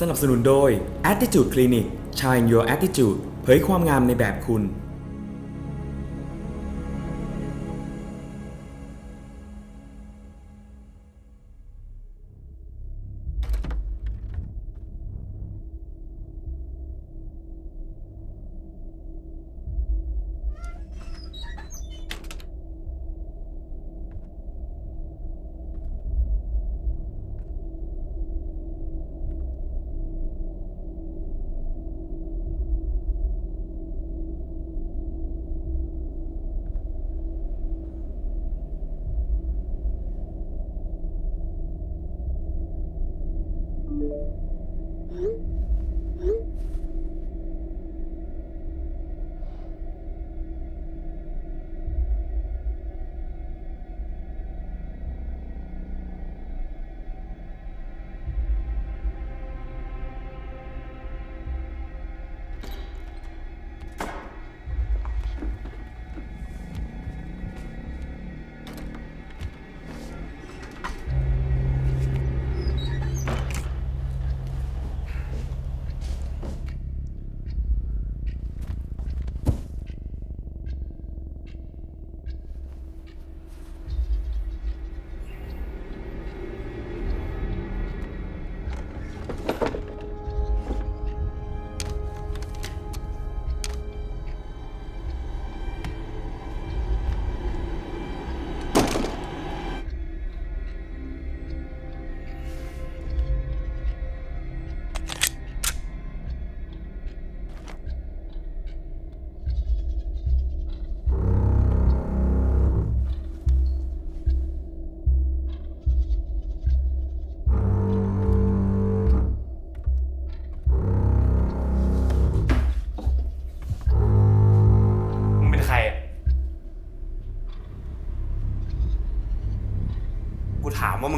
สนับสนุนโดย Attitude Clinic Shine Your Attitude เผยความงามในแบบคุณ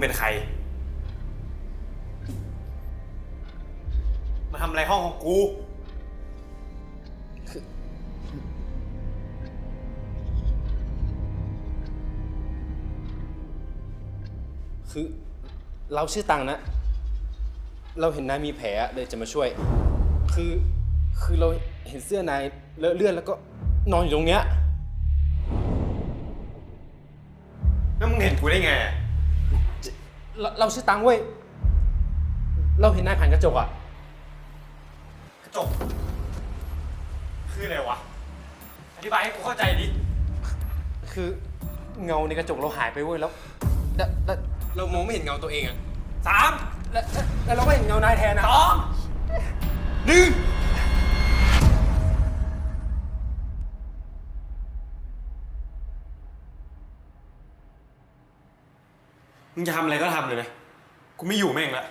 เป็นใคร มาทำอะไรห้องของกู คือเราชื่อตังนะ เราเห็นนายมีแผลเลยจะมาช่วย คือคือเราเห็นเสื้อนายเลอะเลือดแล้วก็นอนอยู่ตรงเนี้ย แล้วมึงเห็นกูได้ไง เราเราชื่อตังเว้ย เราเห็นนายผ่านกระจกอะกระจก คืออะไรวะ อธิบายให้กูเข้าใจดิ คือเงาในกระจกเราหายไปเว้ยแล้วแล้วแล้วเรามองไม่เห็นเงาตัวเองอะสามแล้วแล้วแล้วเราก็เห็นเงานายแทนอะสองหนึ่ง มึงจะทำอะไรก็ทำเลยนะ กูไม่อยู่แม่งละ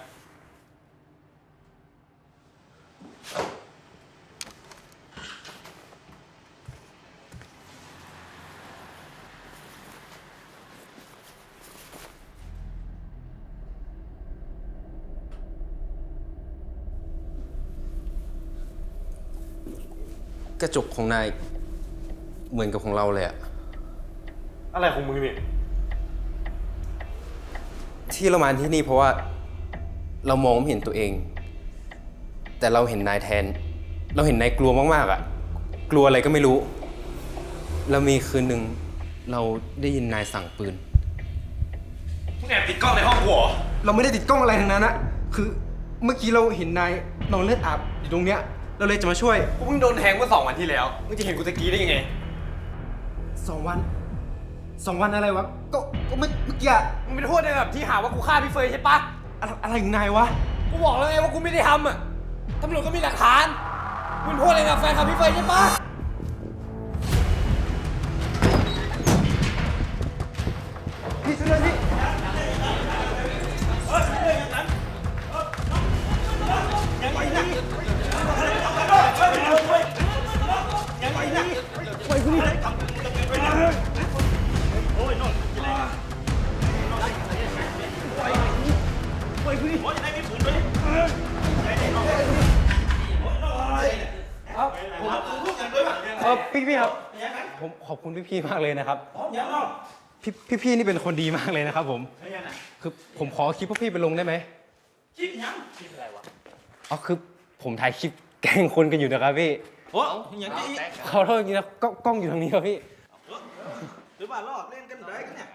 กระจกของนายเหมือนกับของเราเลยอะอะไรของมึงเนี่ย ที่เรามาที่นี่เพราะว่าเรามองไม่เห็นตัวเอง แต่เราเห็นนายแทน เราเห็นนายกลัวมากๆอะกลัวอะไรก็ไม่รู้แล้วมีคืนหนึ่งเราได้ยินนายสั่งปืน มึงแอบติดกล้องในห้องกูเหรอเราไม่ได้ติดกล้องอะไรทั้งนั้นนะคือเมื่อกี้เราเห็นนายนอนเลือดอาบอยู่ตรงเนี้ย เราเลยจะมาช่วยกูเพิ่งโดนแทงเมื่อสองวันที่แล้ว มึงจะเห็นกูตะกี้ได้ยังไง สองวัน สองวันอะไรวะ ก็ก็เมื่อเมื่อกี้อะมึงเป็นโทษในแบบที่หาว่ากูฆ่าพี่เฟยใช่ปะอะไรอะไรของนายวะ กูบอกแล้วไงว่ากูไม่ได้ทำอะตำรวจก็มีหลักฐานมึงเป็นโทษอะไรกับแฟนคลับพี่เฟยใช่ปะพี่ช่วยด้วยพี่ เออพี่พี่ครับ ผมขอบคุณพี่พี่มากเลยนะครับพี่พี่พี่นี่เป็นคนดีมากเลยนะครับ ผม คือผมขอคลิปพวกพี่ไปลงได้ไหมคิดยังคิดอะไรวะ อ๋อคือผมถ่ายคลิปแกล้งคนกันอยู่นะครับพี่โอ้ยังไงขอโทษจริงๆนะกล้องกล้องอยู่ทางนี้ครับพี่ หรือว่าลอกเล่นกันได้กันเนี่ย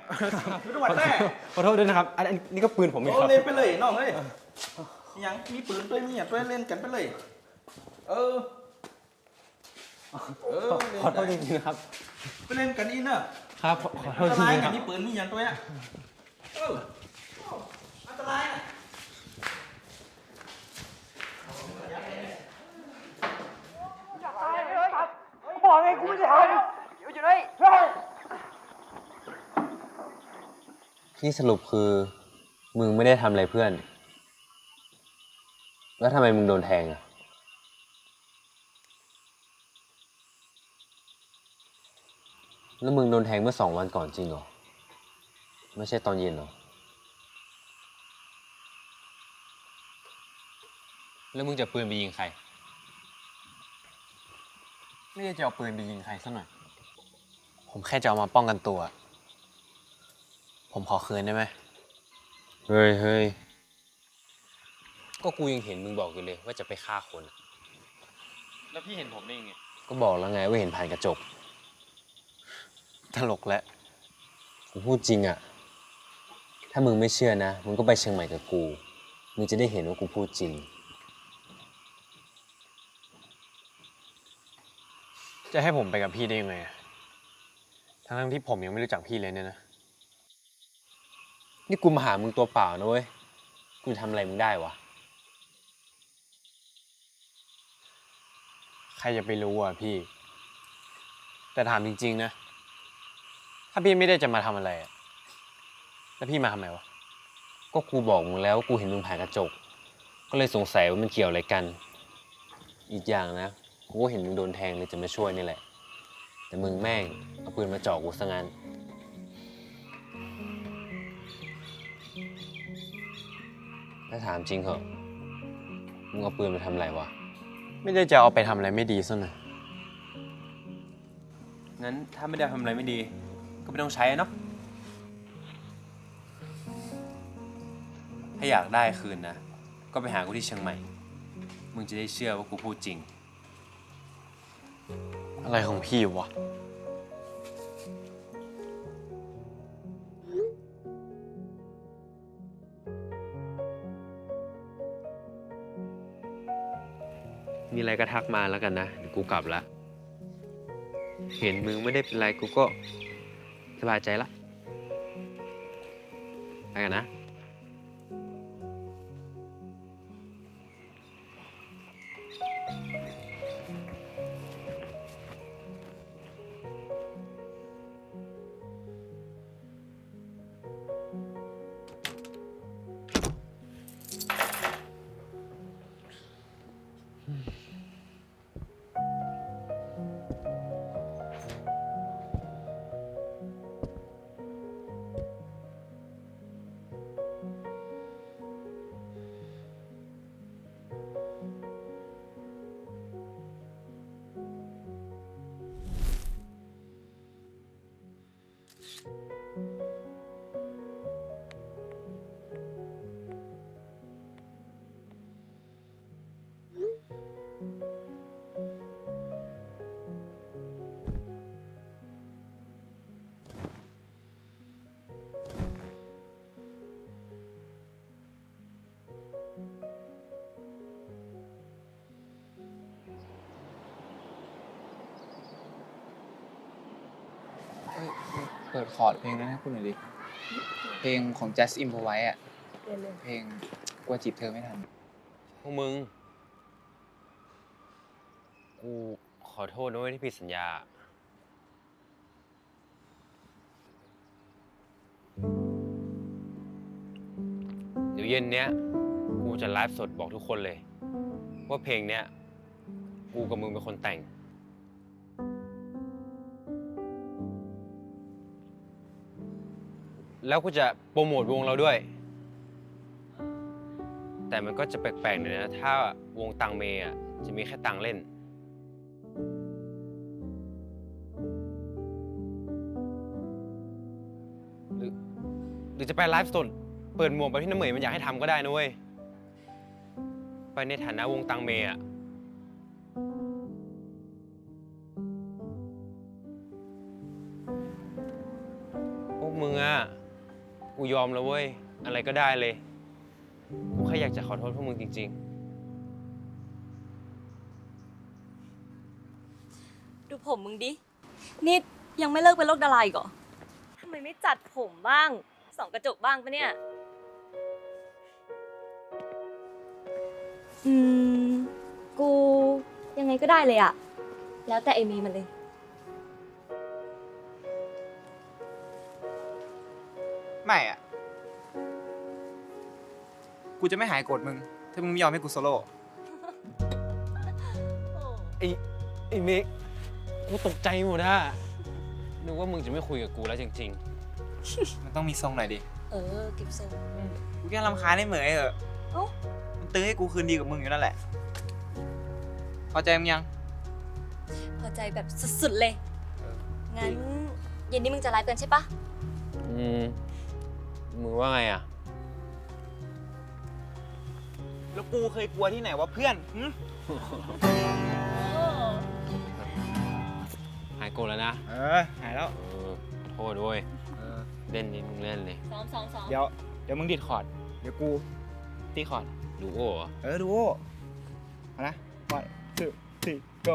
ไม่ต้องหวัดแน่ขอโทษด้วยนะครับ อันอันนี้ก็ปืนผมเองโอ้ครับเล่นไปเลยน้องเอ้ยยังมีปืนด้วยมีอย่างด้วยเล่นกันไปเลย เออเออเล่นขอโทษจได้ริงๆนะครับ ไปเล่นกันนี่เนอะครับ ขอขอโทอัษนตจรายริงๆกัคนรับมีปืนมีอย่างด้วยอะเอออันตรายอะ นี่สรุปคือ มึงไม่ได้ทำอะไรเพื่อน แล้วทำไมมึงโดนแทงอะแล้วมึงโดนแทงเมื่อสองวันก่อนจริงเหรอ ไม่ใช่ตอนเย็นเหรอ แล้วมึงจะปืนไปยิงใคร ไม่ได้จะเอาปืนไปยิงใครซะหน่อย ผมแค่จะเอามาป้องกันตัว ผมขอคืนได้ไหม เฮ้ยเฮ้ยก็กูยังเห็นมึงบอกอยู่เลยว่าจะไปฆ่าคนอะแล้วพี่เห็นผมได้ยังไง ก็บอกแล้วไงว่าเห็นผ่านกระจก ตลกแล้วกูพูดจริงอะถ้ามึงไม่เชื่อนะ มึงก็ไปเชียงใหม่กับกู มึงจะได้เห็นว่ากูพูดจริง จะให้ผมไปกับพี่ได้ยังไงอะทั้งๆที่ผมยังไม่รู้จักพี่เลยเนี่ยนะ นี่กูมาหามึงตัวเปล่านะเว้ย กูทำอะไรมึงได้วะ ใครจะไปรู้อะพี่ แต่ถามจริง ๆ นะ ถ้าพี่ไม่ได้จะมาทำอะไรอะแล้วพี่มาทำไมวะ ก็กูบอกมึงแล้วว่ากูเห็นมึงผ่านกระจก ก็เลยสงสัยว่ามันเกี่ยวอะไรกัน อีกอย่างนะ กูก็เห็นมึงโดนแทงเลยจะมาช่วยนี่แหละ แต่มึงแม่งเอาปืนมาเจาะกูซะงั้น ถ้าถามจริงเหอะมึงเอาปืนมาทำอะไรวะ ไม่ได้จะเอาไปทำอะไรไม่ดีซะหน่อย งั้นถ้าไม่ได้ทำอะไรไม่ดี ก็ไม่ต้องใช้เนาะ ถ้าอยากได้คืนนะ ก็ไปหากูที่เชียงใหม่ มึงจะได้เชื่อว่ากูพูดจริง อะไรของพี่วะ มีอะไรก็ทักมาแล้วกันนะเดี๋ยวกูกลับละ เห็นมึงไม่ได้เป็นไรกูก็สบายใจละไปกันนะ เปิดคอร์ดเพลงนั้นให้คุณหน่อยดิ เพลงของ Just Improvise อะ เพลงกลัวจีบเธอไม่ทัน พวกมึง กูขอโทษนะเว้ยที่ผิดสัญญา เดี๋ยวเย็นเนี้ย กูจะไลฟ์สดบอกทุกคนเลย ว่าเพลงเนี้ย กูกับมึงเป็นคนแต่ง แล้วกูจะโปรโมทวงเราด้วย แต่มันก็จะแปลกๆหน่อยนะ ถ้าวงตังเมอะจะมีแค่ตังเล่น หรือหรือจะไปไลฟ์สดเปิดหมวกแบบที่น้ำเหมยมันอยากให้ทำก็ได้นะเว้ย ไปในฐานะวงตังเมอะ กูยอมแล้วเว้ย อะไรก็ได้เลย กูแค่อยากจะขอโทษพวกมึงจริง ดูผมมึงดิ นี่ยังไม่เลิกเป็นโรคดาราอีกเหรอทำไมไม่จัดผมบ้างส่องกระจกบ้างปะเนี่ย อืม กูยังไงก็ได้เลยอะ แล้วแต่เอมีมันเลย ไม่อะกูจะไม่หายโกรธมึง ถ้ามึงไม่ยอมให้กูโซโล่ๆไอ้ไอ้เมกกูตกใจหมดอะนึกว่ามึงจะไม่คุยกับกูแล้วจริง มันต้องมีทรงหน่อยดิ เออเก็บทรงกูแค่รำคาญให้เหมยเหอะเอ้า มันตื้อให้กูคืนดีกับมึงอยู่นั่นแหละ พอใจมึงยัง พอใจแบบสุดๆเลย งั้นเย็นนี้มึงจะไลฟ์กันใช่ปะๆ อืมมึง ว่าไงอะแล้วกูเคยกลัวที่ไหนวะเพื่อนหึหายโกรธแล้วนะเออ หายแล้ว เออขอโทษด้วยเออ เล่นนี้มึงเล่นเลยซ้อมซ้อมซ้อมเดี๋ยว เดี๋ยวมึงดิดคอร์ด เดี๋ยวกูตีคอร์ด ดูโอ้เหรอ เออดูเอานะ one two three go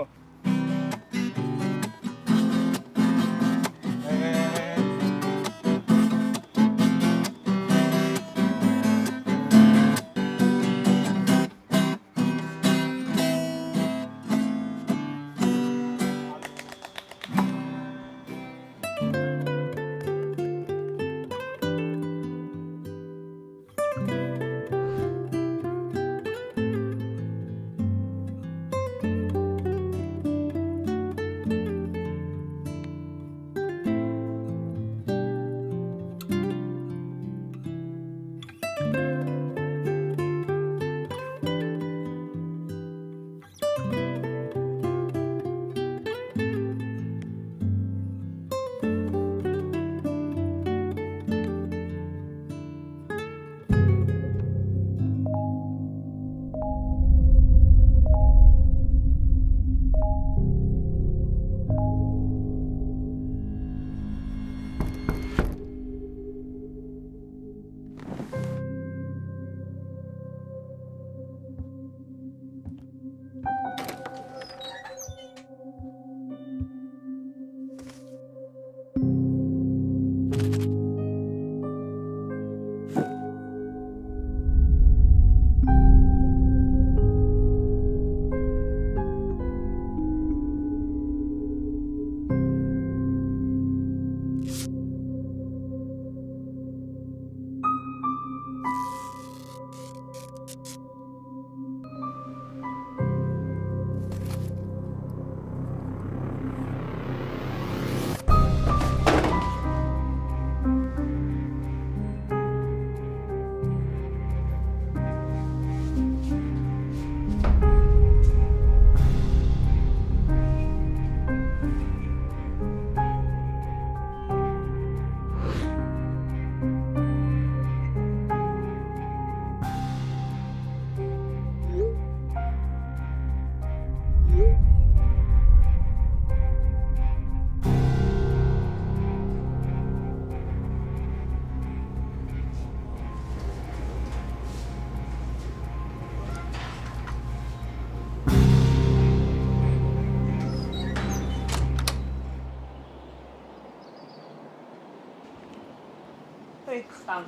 ตัง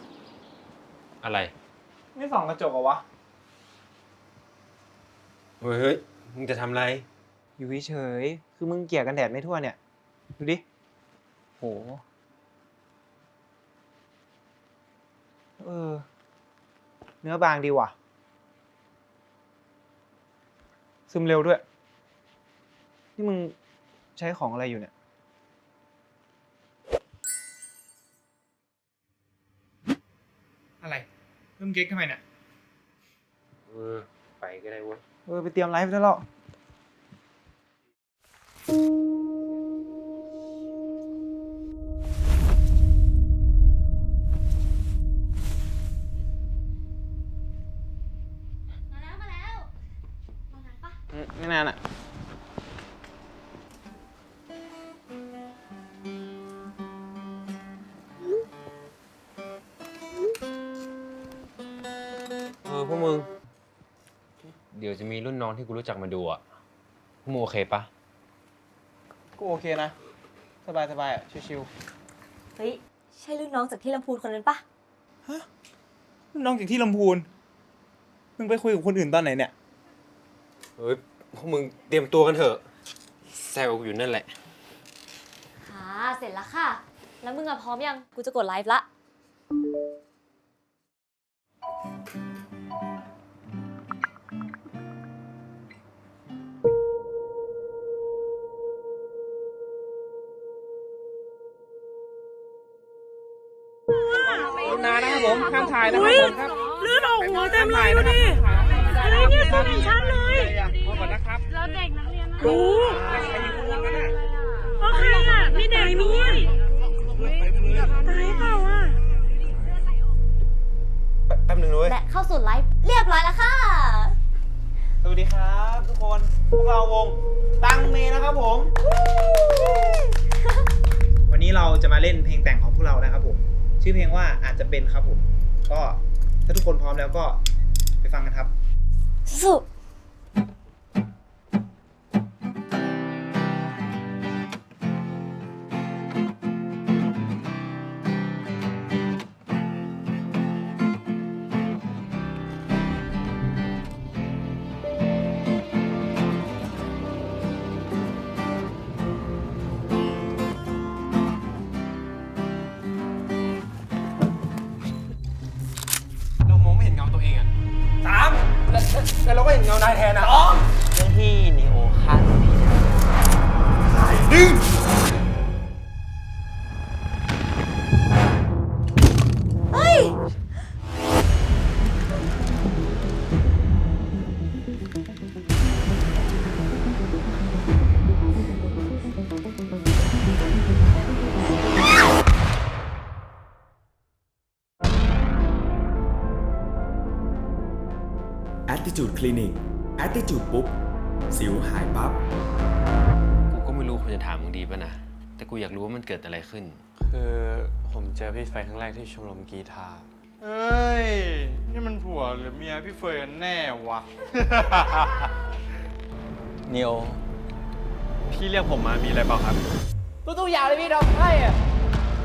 อะไร ไม่ส่องกระจกเหรอวะ เฮ้ยเฮ้ยมึงจะทำอะไร อยู่เฉยๆคือมึงเกลี่ยกันแดดไม่ทั่วเนี่ย ดูดิ โห เออ เนื้อบางดีว่ะ ซึมเร็วด้วย นี่มึงใช้ของอะไรอยู่เนี่ย มึงเก๊กทำไมเนี่ยเออไปก็ได้เว้ย เออไปเตรียมไลฟ์ได้แล้ว อพวกมึง เดี๋ยวจะมีรุ่นน้องที่กูรู้จักมาดูอะพวกมึงโอเคปะกูโอเคนะ สบายสบายๆอะชิวเฮ้ย ใช่ลูกน้องจากที่ลำพูนคนนั้นปะๆน้องจากที่ลำพูน มึงไปคุยกับคนอื่นตอนไหนเนี่ย เฮ้ยพวกมึงเตรียมตัวกันเถอะแซวกูอยู่นั่นแหละค่ะเสร็จแล้วค่ะ แล้วมึงอะพร้อมยัง กูจะกดไลฟ์ละ นานนะครับผมห้ามถ่ายนะครับผมครับลื่นออกหัวเต็มเลยดูดิเฮ้ยเนี่ยตัวเห็นชัดเลยแล้วเด็กนักเรียนรู้โอเคอะมีเด็กด้วยตายเปล่าอะ แป๊บนึงด้วยและเข้าสู่ไลฟ์เรียบร้อยแล้วค่ะ สวัสดีครับทุกคน พวกเราวงตังเมนะครับผม วันนี้เราจะมาเล่นเพลงแต่งของพวกเรานะครับผม ชื่อเพลงว่าอาจจะเป็นครับผม ก็ถ้าทุกคนพร้อมแล้วก็ไปฟังกันครับสุ เราก็เห็นเงานายแทนอะสองเรื่องที่นีโอฆ่าตัวพี่หนึ่ง Attitude Clinic Attitude ปุ๊บ สิวหายปั๊บ กูก็ไม่รู้ควรจะถามมึงดีป่ะนะ แต่กูอยากรู้ว่ามันเกิดอะไรขึ้น คือผมเจอพี่เฟยครั้งแรกที่ชมรมกีตาร์เอ้ย นี่มันผัวหรือเมียพี่เฟยกันแน่วะ เนียวพี่เรียกผมมามีอะไรเปล่าครับตู้ๆอย่างเลยพี่ดอกให้อะ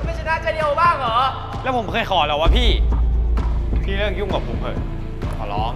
ไม่ชนะใจเดียวบ้างเหรอ แล้วผมเคยขอแล้ววะพี่ พี่เลิกยุ่งกับผมเถอะขอร้อง